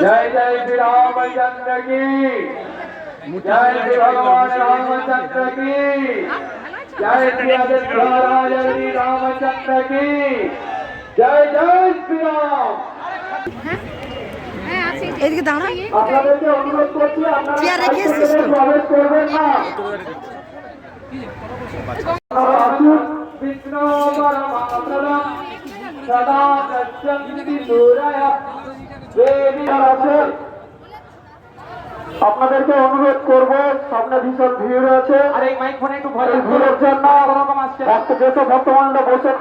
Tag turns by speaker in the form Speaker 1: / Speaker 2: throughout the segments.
Speaker 1: जय जय श्री राम। चंद्र की जय श्री भगवान रामचंद्र की जय श्री अजय श्री रामचंद्र की जय जय श्री राम
Speaker 2: এদিকে দাঁড়া
Speaker 1: দেবী আছেন আপনাদেরকে অনুরোধ করব সামনে ভীষণ ভিড় রয়েছে। আর এই মাইক ফোনে একটু ভয় ভিড়ের জন্য ভক্ত যেসব বসে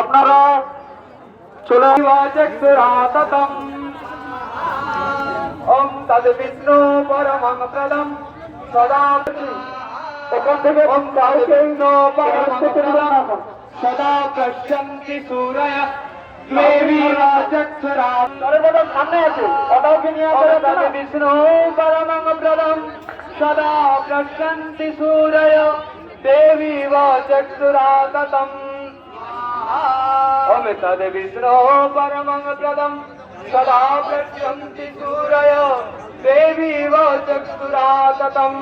Speaker 1: আপনারা চলে রাততম। ওম তদ বিষ্ণু পরমং প্রদম সদা ওখান থেকে ওম কাউকে সদা পশ্যন্তি সূরয়। সামনে আছে। ওটাওকে নিয়ে বিষ্ণু পরমং ব্রদম সদা পশ্যন্তি সূরয়। দেবী চক্ষুরাতম ওম তদ বিষ্ণু পরমং ব্রদম সদা পশ্যন্তি সূরয়। দেবী চক্ষুরাতম